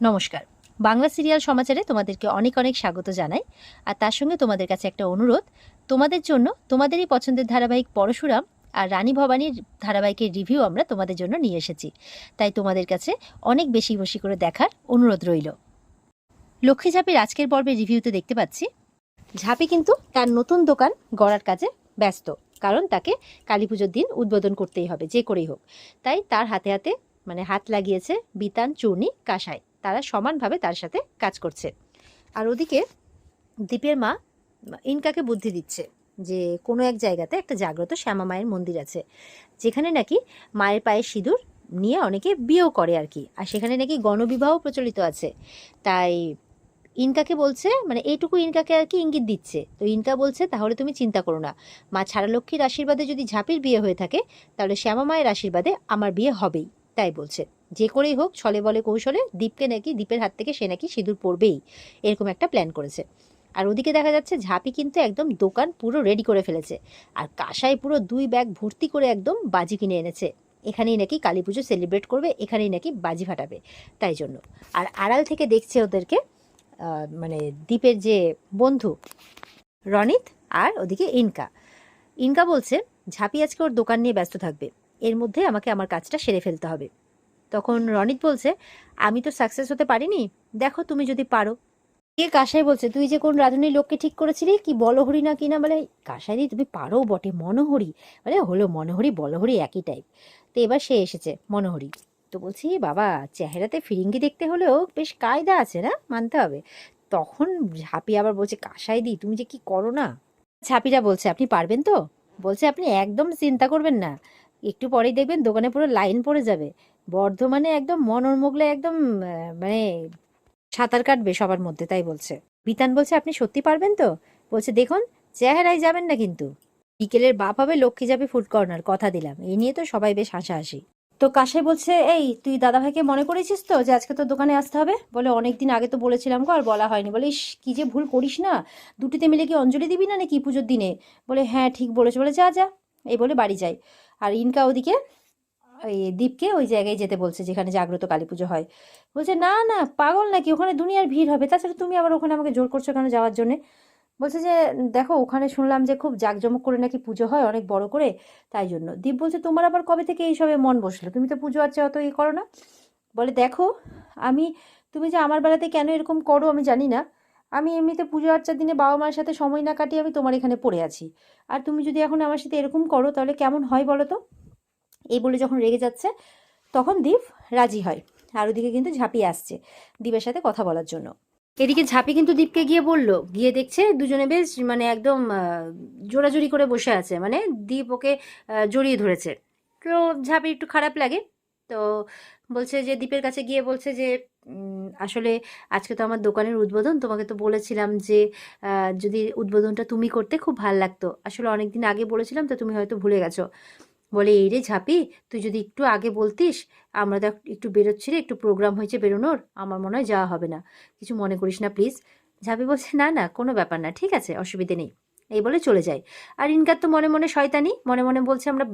নমস্কার। বাংলা সিরিয়াল সমাচারে তোমাদেরকে অনেক অনেক স্বাগত জানাই। আর তার সঙ্গে তোমাদের কাছে একটা অনুরোধ, তোমাদের জন্য তোমাদেরই পছন্দের ধারাবাহিক পরশুরাম আর রানী ভবানীর ধারাবাহিকের রিভিউ আমরা তোমাদের জন্য নিয়ে এসেছি। তাই তোমাদের কাছে অনেক বেশি বেশি করে দেখার অনুরোধ রইল। লক্ষ্মী ঝাঁপির আজকের পর্বের রিভিউতে দেখতে পাচ্ছি, ঝাঁপি কিন্তু তার নতুন দোকান গড়ার কাজে ব্যস্ত, কারণ তাকে কালী পুজোর দিন উদ্বোধন করতেই হবে, যে করেই হোক। তাই তার হাতে হাতে মানে হাত লাগিয়েছে বিতান চূর্ণি কাঁসাই। তারা সমানভাবে তার সাথে কাজ করছে। আর ওদিকে দীপের মা ইনকাকে বুদ্ধি দিচ্ছে যে কোনো এক জায়গাতে একটা জাগ্রত শ্যামা মায়ের মন্দির আছে, যেখানে নাকি মায়ের পায়ে সিঁদুর নিয়ে অনেকে বিয়েও করে আর কি। আর সেখানে নাকি গণবিবাহ প্রচলিত আছে। তাই ইনকাকে বলছে মানে এইটুকু ইনকাকে আর কি ইঙ্গিত দিচ্ছে। তো ইনকা বলছে, তাহলে তুমি চিন্তা করো না। মা ছাড়া লক্ষ্মীর আশীর্বাদে যদি ঝাঁপির বিয়ে হয়ে থাকে, তাহলে শ্যামা মায়ের আশীর্বাদে আমার বিয়ে হবেই। তাই বলছে। যে করেই হোক, ছলে বলে কৌশলে দীপকে নাকি, দীপের হাত থেকে সে নাকি সিঁদুর পড়বেই এরকম একটা প্ল্যান করেছে। আর ওদিকে দেখা যাচ্ছে ঝাঁপি কিন্তু একদম দোকান পুরো রেডি করে ফেলেছে। আর কাঁসাই পুরো দুই ব্যাগ ভর্তি করে একদম বাজি কিনে এনেছে। এখানেই নাকি কালী পুজো সেলিব্রেট করবে, এখানেই নাকি বাজি ফাটাবে, তাই জন্য। আর আড়াল থেকে দেখছে ওদেরকে মানে দ্বীপের যে বন্ধু, রনিত আর ওদিকে ইনকা। ইনকা বলছে, ঝাঁপি আজকে ওর দোকান নিয়ে ব্যস্ত থাকবে। এর মধ্যে আমাকে আমার কাজটা সেরে ফেলতে হবে। তখন রনিত বলছে, আমি তো সাকসেস হতে পারিনি। দেখো তুমি যদি পারো। কে কাসাই বলছে, তুই যে কোন রাধুনির লোককে ঠিক করেছিলি? কি বলহরি না কিনা বলে, কাসাই তুমি পারো বটে, মনোহরি। বলে, হলো মনোহরি, বলহরি একই টাইপ তো এবার সে এসেছে, মনোহরি। তো বলছি, বাবা, চেহারাতে ফিরিঙ্গি দেখতে হলেও বেশ কায়দা আছে না? মানতে হবে। তখন ঝাঁপি আবার বলছে, কাসাই দি, তুমি যে কি করো না? ঝাঁপিরা বলছে, আপনি পারবেন তো? বলছে, আপনি একদম চিন্তা করবেন না। একটু পরেই দেখবেন দোকানে পুরো লাইন পড়ে যাবে। বর্ধমানে একদম মনোরমোগলে একদম মানে সাঁতার কাটবে সবার মধ্যে, তাই বলছে। বিতান বলছে, আপনি সত্যি পারবেন তো? বলছে, দেখুন, চেহারায় যাবেন না কিন্তু। বিকেলের বাপ হবে, লক্ষ্মী যাবে ফুড কর্নার কথা দিলাম। এই নিয়ে তো সবাই বেশ হাসাহাসি। তো কাশাই বলছে, এই, তুই দাদাভাইকে মনে করেছিস তো যে আজকে তো দোকানে আসতে হবে? বলে, অনেকদিন আগে তো বলেছিলাম গো, আর বলা হয়নি। বলে, ইস, কি যে ভুল করিস না? দুটিতে মিলে কি অঞ্জলি দিবি না নাকি পুজোর দিনে? বলে হ্যাঁ ঠিক বলেছে। বলে, যা যা। এই বলে, বাড়ি যাই। আর ইনকা ওদিকে ওই দ্বীপকে ওই জায়গায় যেতে বলছে, যেখানে জাগ্রত কালী পুজো হয়। বলছে, না না, পাগল নাকি? ওখানে দুনিয়ার ভিড় হবে। তাছাড়া তুমি আবার ওখানে আমাকে জোর করছ কেন যাওয়ার জন্যে? বলছে যে, দেখো, ওখানে শুনলাম যে খুব জাঁকজমক করে নাকি পুজো হয়, অনেক বড় করে, তাই জন্য। দীপ বলছে, তোমার আবার কবে থেকে এইসবে মন বসল? তুমি তো পুজো আর্চা অত ই করো না। বলে, দেখো, আমি, তুমি যে আমার বেলাতে কেন এরকম করো আমি জানি না আমি এমনিতে পুজো আর্চার দিনে বাবা মার সাথে সময় না কাটিয়ে আমি তোমার এখানে পড়ে আছি। আর তুমি যদি এখন আমার সাথে এরকম করো তাহলে কেমন হয় বলো তো? এই বলে যখন রেগে যাচ্ছে তখন দীপ রাজি হয়। আর ওদিকে কিন্তু ঝাঁপি আসছে দীপের সাথে কথা বলার জন্য। এদিকে ঝাঁপি কিন্তু দীপকে গিয়ে বলল গিয়ে দেখছে দুজনে বেশ মানে একদম আহ, করে বসে আছে। মানে দীপ ওকে জড়িয়ে ধরেছে। তো ঝাঁপি একটু খারাপ লাগে। তো বলছে যে দীপের কাছে গিয়ে বলছে যে আসলে আজকে তো আমার দোকানের উদ্বোধন, তোমাকে তো বলেছিলাম যে যদি উদ্বোধনটা তুমি করতে খুব ভালো লাগতো। আসলে অনেক দিন আগে বলেছিলাম তো তুমি হয়তো ভুলে গেছো। বলে, এই রে ঝাঁপি, তুই যদি একটু আগে বলতিস, আমরা তো একটু বেরোচ্ছি রে, একটু প্রোগ্রাম হয়েছে বেরোনোর, আমার মনে হয় যাওয়া হবে না। কিছু মনে করিস না, প্লিজ। ঝাঁপি বলছে, না না, কোনো ব্যাপার না, ঠিক আছে, অসুবিধে নেই। এই বলে চলে যায়। আর ইনকার তো মনে মনে শয়তানি, মনে মনে বলছে, আমরা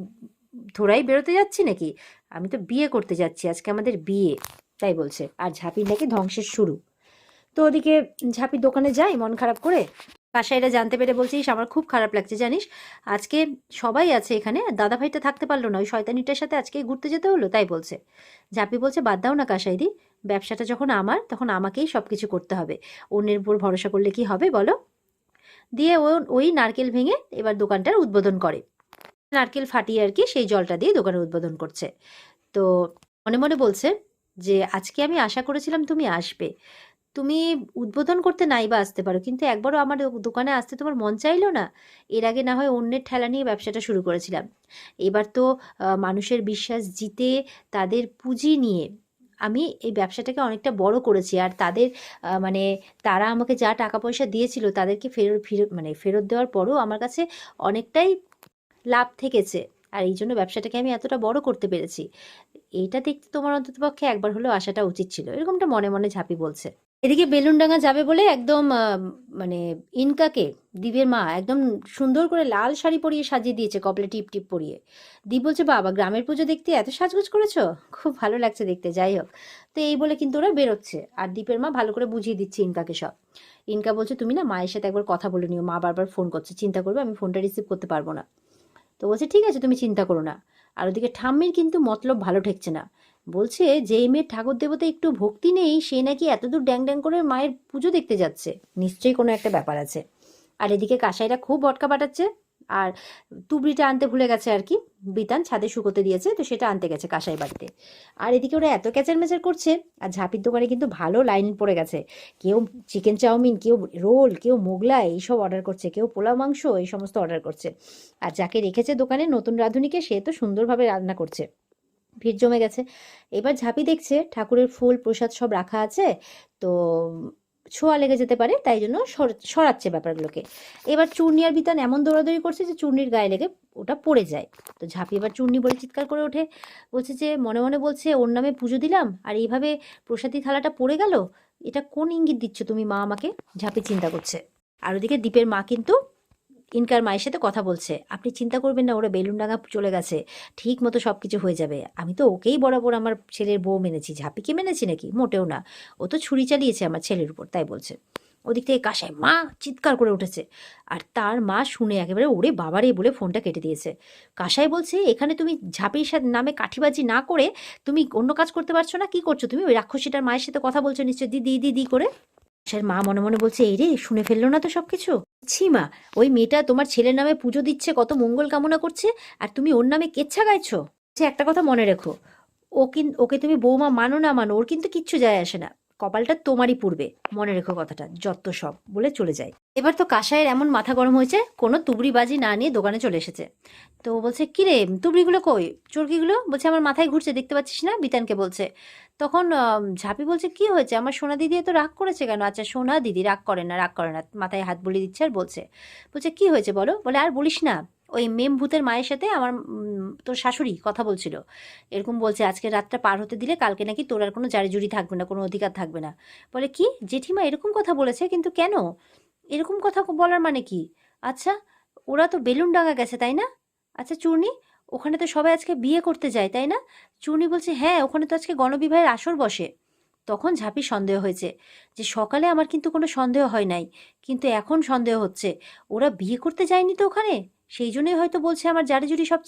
থোড়াই বেরোতে যাচ্ছি নাকি? আমি তো বিয়ে করতে যাচ্ছি, আজকে আমাদের বিয়ে। তাই বলছে, আর ঝাঁপির নাকি ধ্বংসের শুরু? তো ওদিকে ঝাঁপির দোকানে যাই, মন খারাপ করে কাসাইরা জানতে পেরে বলছিস আমার খুব খারাপ লাগছে, জানিস? আজকে সবাই আছে এখানে দাদা ভাইটা থাকতে পারল না, ওই শয়তানিটার সাথে আজকে ঘুরতে যেতে হলো? তাই বলছে। ঝাঁপি বলছে, বাদ দাও না কাসাইদি ব্যবসাটা যখন আমার, তখন আমাকেই সব কিছু করতে হবে। অন্যের উপর ভরসা করলে কি হবে, বলো? দিয়ে ও, ওই নারকেল ভেঙে এবার দোকানটার উদ্বোধন করে। নারকেল ফাটিয়ে আর কি সেই জলটা দিয়ে দোকানের উদ্বোধন করছে। তো মনে মনে বলছে যে, আজকে আমি আশা করেছিলাম তুমি আসবে। তুমি উদ্বোধন করতে নাই বা আসতে পারো, কিন্তু একবারও আমার দোকানে আসতে তোমার মন চাইলো না। এর আগে না হয় অন্যের ঠেলা নিয়ে ব্যবসাটা শুরু করেছিলাম। এবার তো মানুষের বিশ্বাস জিতে তাদের পুঁজি নিয়ে আমি এই ব্যবসাটাকে অনেকটা বড় করেছি। আর তাদের মানে তারা আমাকে যা টাকা পয়সা দিয়েছিল তাদেরকে ফেরত ফেরত মানে ফেরত দেওয়ার পরও আমার কাছে অনেকটাই লাভ থেকেছে। আর এই জন্য ব্যবসাটাকে আমি এতটা বড় করতে পেরেছি। এইটা দেখতে তোমার অন্ততপক্ষে একবার হলেও আসাটা উচিত ছিল। এরকমটা মনে মনে ঝাঁপি বলছে। এদিকে বেলুনডাঙ্গা যাবে বলে একদম মানে ইনকাকে দীপের মা একদম সুন্দর করে লাল শাড়ি পরিয়ে সাজিয়ে দিয়েছে কপালে টিপ টিপ পরিয়ে। দীপ বলছে, বাবা, গ্রামের পুজো দেখতে এত সাজগোজ করেছ? খুব ভালো লাগছে দেখতে, যাই হোক। তো এই বলে কিন্তু ওরা বেরোচ্ছে। আর দীপের মা ভালো করে বুঝিয়ে দিচ্ছে ইনকাকে সব। ইনকা বলছে, তুমি না মায়ের সাথে একবার কথা বলে নিও। মা বারবার ফোন করছে। চিন্তা করবে, আমি ফোনটা রিসিভ করতে পারব না। তো বলছে, ঠিক আছে, তুমি চিন্তা করো না। আর ওদিকে ঠাম্মির কিন্তু মতলব ভালো ঠেকছে না। বলছে যে এই মেয়ের ঠাকুর দেবতা একটু ভক্তি নেই, সে নাকি এতদূর ড্যাং ড্যাং করে মায়ের পুজো দেখতে যাচ্ছে। নিশ্চয়ই কোনো একটা ব্যাপার আছে। আর এদিকে কাসাইরা খুব বটকা পাঠাচ্ছে। আর তুবড়িটা আনতে ভুলে গেছে আর কি। বিতান ছাদে শুকোতে দিয়েছে, তো সেটা আনতে গেছে কাসাই বাড়িতে। আর এদিকে ওরা এত ক্যাচার ম্যাচার করছে, আর ঝাঁপির দোকানে কিন্তু ভালো লাইন পড়ে গেছে। কেউ চিকেন চাউমিন, কেউ রোল, কেউ মোগলাই এইসব অর্ডার করছে, কেউ পোলা মাংস, এই সমস্ত অর্ডার করছে। আর যাকে রেখেছে দোকানে নতুন রাঁধুনিকে, সে তো সুন্দরভাবে রান্না করছে। ভিড় জমে গেছে। এবার ঝাঁপি দেখছে, ঠাকুরের ফুল প্রসাদ সব রাখা আছে, তো ছোঁয়া লেগে যেতে পারে, তাই জন্য সর- সরাচ্ছে ব্যাপারগুলোকে। এবার চূর্ণি আর বিতান এমন দৌড়াদৌড়ি করছে যে চূর্ণির গায়ে লেগে ওটা পড়ে যায়। তো ঝাঁপি এবার চূর্ণি বলে চিৎকার করে ওঠে। বলছে যে, মনে মনে বলছে, ওর নামে পুজো দিলাম, আর এইভাবে প্রসাদী থালাটা পড়ে গেল? এটা কোন ইঙ্গিত দিচ্ছ তুমি মা আমাকে? ঝাঁপি চিন্তা করছে। আর ওদিকে দ্বীপের মা কিন্তু ইনকার মায়ের সাথে কথা বলছে। আপনি চিন্তা করবেন না, ওরা বেলুনডাঙ্গা চলে গেছে। ঠিক মতো সব কিছু হয়ে যাবে। আমি তো ওকেই বরাবর আমার ছেলের বউ মেনেছি। ঝাঁপিকে মেনেছি নাকি? মোটেও না। ও তো ছুরি চালিয়েছে আমার ছেলের উপর, তাই বলছে। ওদিক থেকে কাশায় মা চিৎকার করে উঠেছে। আর তার মা শুনে একেবারে ওরে বাবারে বলে ফোনটা কেটে দিয়েছে। কাশাই বলছে, এখানে তুমি ঝাঁপির সাথে নামে কাঠিবাজি না করে তুমি অন্য কাজ করতে পারছ না? কি করছ তুমি? ওই রাক্ষসীটার মায়ের সাথে কথা বলছো নিশ্চয়? দিদি দিদি করে? কাশাইয়ের মা মনে মনে বলছে, এই রে, শুনে ফেলল না তো সব কিছু ছি মা, ওই মেয়েটা তোমার ছেলের নামে পুজো দিচ্ছে, কত মঙ্গল কামনা করছে, আর তুমি ওর নামে কেচ্ছা গাইছো? সে একটা কথা মনে রেখো। ও কিন, ওকে তুমি বৌমা মানো না মানো, ওর কিন্তু কিচ্ছু যায় আসে না। কপালটা তোমারই পূর্বে। মনে রেখো কথাটা, যত সব, বলে চলে যায় এবার তো কাসায়ের এমন মাথা গরম হয়েছে, কোনো তুবড়িবাজি না নিয়ে দোকানে চলে এসেছে। তো বলছে কিরে তুবড়িগুলো কই? চরকিগুলো? বলছে, আমার মাথায় ঘুরছে, দেখতে পাচ্ছিস না? বিতানকে বলছে। তখন ঝাঁপি বলছে, কি হয়েছে? আমার সোনা দিদি এত রাগ করেছে কেন? আচ্ছা সোনা দিদি রাগ করে না, রাগ করে না, মাথায় হাত বুলিয়ে দিচ্ছে আর বলছে। বলছে, কি হয়েছে বলো? বলে, আর বলিস না। ওই মেম ভূতের মায়ের সাথে আমার তোর শাশুড়ি কথা বলছিল। এরকম বলছে, আজকে রাতটা পার হতে দিলে কালকে নাকি তোর আর কোনো জারি জুড়ি থাকবে না, কোনো অধিকার থাকবে না। বলে, কি? জেঠিমা এরকম কথা বলেছে? কিন্তু কেন? এরকম কথা বলার মানে কি? আচ্ছা ওরা তো বেলুন ডাঙা গেছে, তাই না? আচ্ছা চূর্ণি, ওখানে তো সবাই আজকে বিয়ে করতে যায়, তাই না? চূর্ণি বলছে হ্যাঁ ওখানে তো আজকে গণবিবাহের আসর বসে। তখন ঝাঁপি সন্দেহ হয়েছে যে, সকালে আমার কিন্তু কোনো সন্দেহ হয় নাই। কিন্তু এখন সন্দেহ হচ্ছে, ওরা বিয়ে করতে যায়নি তো ওখানে? সেই জন্যই হয়তো বলছে আমার জারি জুড়ি সব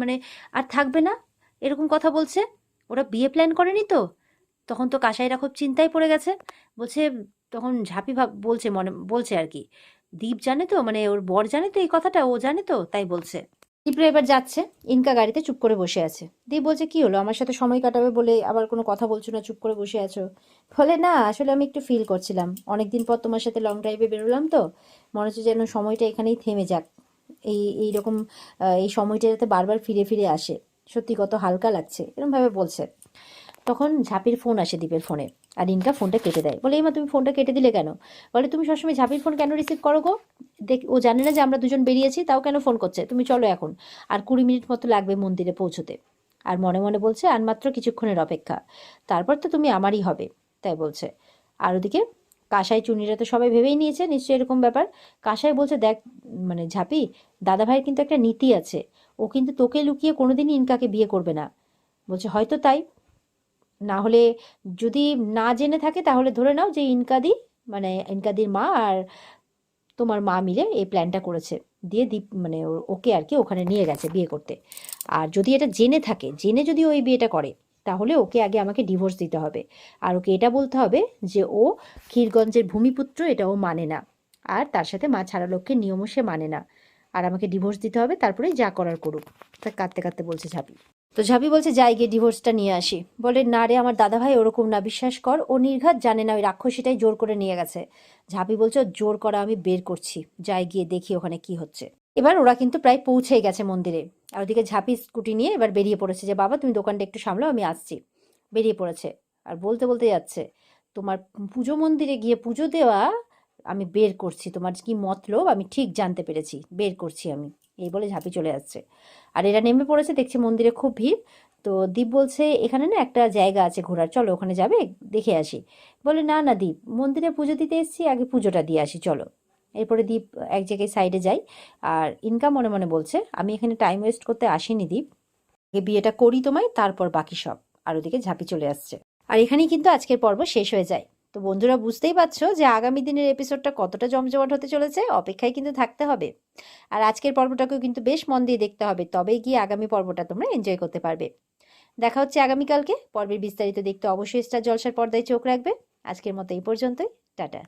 মানে আর থাকবে না, এরকম কথা বলছে। ওরা বিয়ে প্ল্যান করেনি তো, তখন তো কাসাইরা খুব চিন্তায় পড়ে গেছে। বলছে, তখন ঝাঁপি ভাব বলছে মনে, বলছে আর কি, দীপ জানে তো মানে ওর বর জানে তো এই কথাটা, ও জানে তো, তাই বলছে। দীপরা এবার যাচ্ছে, ইনকা গাড়িতে চুপ করে বসে আছে। দীপ বলছে, কি হলো, আমার সাথে সময় কাটাবে বলে আবার কোনো কথা বলছো না, চুপ করে বসে আছো? ফলে না, আসলে আমি একটু ফিল করছিলাম। অনেকদিন পর তোমার সাথে লং ড্রাইভে বেরোলাম তো, মনে হচ্ছে যেন সময়টা এখানেই থেমে যাক। এই এইরকম আহ, এই সময়টা যাতে বারবার ফিরে ফিরে আসে। সত্যি কত হালকা লাগছে এরকমভাবে বলছে। তখন ঝাঁপির ফোন আসে দীপের ফোনে আর ইনকা ফোনটা কেটে দেয়। বলে এমা তুমি ফোনটা কেটে দিলে কেন? বলে তুমি সবসময় ঝাঁপির ফোন কেন রিসিভ করো গো? দেখ ও জানে না যে আমরা দুজন বেরিয়েছি তাও কেন ফোন করছে? তুমি চলো এখন। আর কুড়ি মিনিট মতো লাগবে মন্দিরে পৌঁছতে। আর মনে মনে বলছে আর মাত্র কিছুক্ষণের অপেক্ষা। তারপর তো তুমি আমারই হবে। তাই বলছে। আর ওদিকে কাসাই চুনিরা তো সবাই ভেবেই নিয়েছে, নিশ্চয়ই এরকম ব্যাপার। কাসাই বলছে, দেখ মানে ঝাঁপি দাদা ভাইয়ের কিন্তু একটা নীতি আছে। ও কিন্তু তোকে লুকিয়ে কোনোদিনই ইনকাকে বিয়ে করবে না। বলছে, হয়তো তাই। না হলে যদি না জেনে থাকে, তাহলে ধরে নাও যে ইনকাদি মানে ইনকাদির মা আর তোমার মা মিলে এই প্ল্যানটা করেছে। দিয়ে দীপ মানে ওকে আর কি ওখানে নিয়ে গেছে বিয়ে করতে। আর যদি এটা জেনে থাকে, জেনে যদি ওই বিয়েটা করে তাহলে ওকে আগে আমাকে ডিভোর্স দিতে হবে। আর ওকে এটা বলতে হবে যে ও ক্ষীরগঞ্জের ভূমিপুত্র, এটা ও মানে না। আর তার সাথে মা ছাড়া লোককে নিয়মও সে মানে না। আর আমাকে ডিভোর্স দিতে হবে তারপরে যা করার করুক। তা কাঁদতে কাঁদতে বলছে ঝাঁপি। তো ঝাঁপি বলছে, যাই গিয়ে ডিভোর্সটা নিয়ে আসি। বলে, না রে, আমার দাদাভাই ওরকম না, বিশ্বাস কর, ও নির্ঘাত জানে না, ওই রাক্ষসীটাই জোর করে নিয়ে গেছে। ঝাঁপি বলছে, জোর করা আমি বের করছি, যাই গিয়ে দেখি ওখানে কি হচ্ছে। এবার ওরা কিন্তু প্রায় পৌঁছেই গেছে মন্দিরে। আর ওদিকে ঝাঁপি স্কুটি নিয়ে এবার বেরিয়ে পড়েছে যে, বাবা, তুমি দোকানটা একটু সামলাও, আমি আসছি। বেরিয়ে পড়েছে। আর বলতে বলতে যাচ্ছে, তোমার পুজো মন্দিরে গিয়ে পুজো দেওয়া আমি বের করছি, তোমার কি মতলব? আমি ঠিক জানতে পেরেছি, বের করছি আমি। এই বলে ঝাঁপি চলে আসছে আর এরা নেমে পড়েছে, দেখছে মন্দিরে খুব ভিড়। তো দীপ বলছে, এখানে না একটা জায়গা আছে ঘোরার, চলো ওখানে যাবে, দেখে আসি। বলে, না না দীপ, মন্দিরে পুজো দিতে এসেছি, আগে পুজোটা দিয়ে আসি, চলো। এরপরে দীপ এক জায়গায় সাইডে যাই আর ইনকাম মনে মনে বলছে, আমি এখানে টাইম ওয়েস্ট করতে আসিনি দীপ। বিয়েটা করি তোমায়, তারপর বাকি সব। আর ওদিকে ঝাঁপি চলে আসছে। আর এখানেই কিন্তু আজকের পর্ব শেষ হয়ে যায়। তো বন্ধুরা বুঝতেই পারছ যে আগামী দিনের এপিসোডটা কতটা জমজমাট হতে চলেছে? অপেক্ষায় কিন্তু থাকতে হবে। আর আজকের পর্বটাকেও কিন্তু বেশ মন দিয়ে দেখতে হবে। তবেই গিয়ে আগামী পর্বটা তোমরা এনজয় করতে পারবে। দেখা হচ্ছে আগামীকালকে। পর্বের বিস্তারিত দেখতে অবশ্যই স্টার জলসার পর্দায় চোখ রাখবে। আজকের মতো এই পর্যন্তই। টাটা।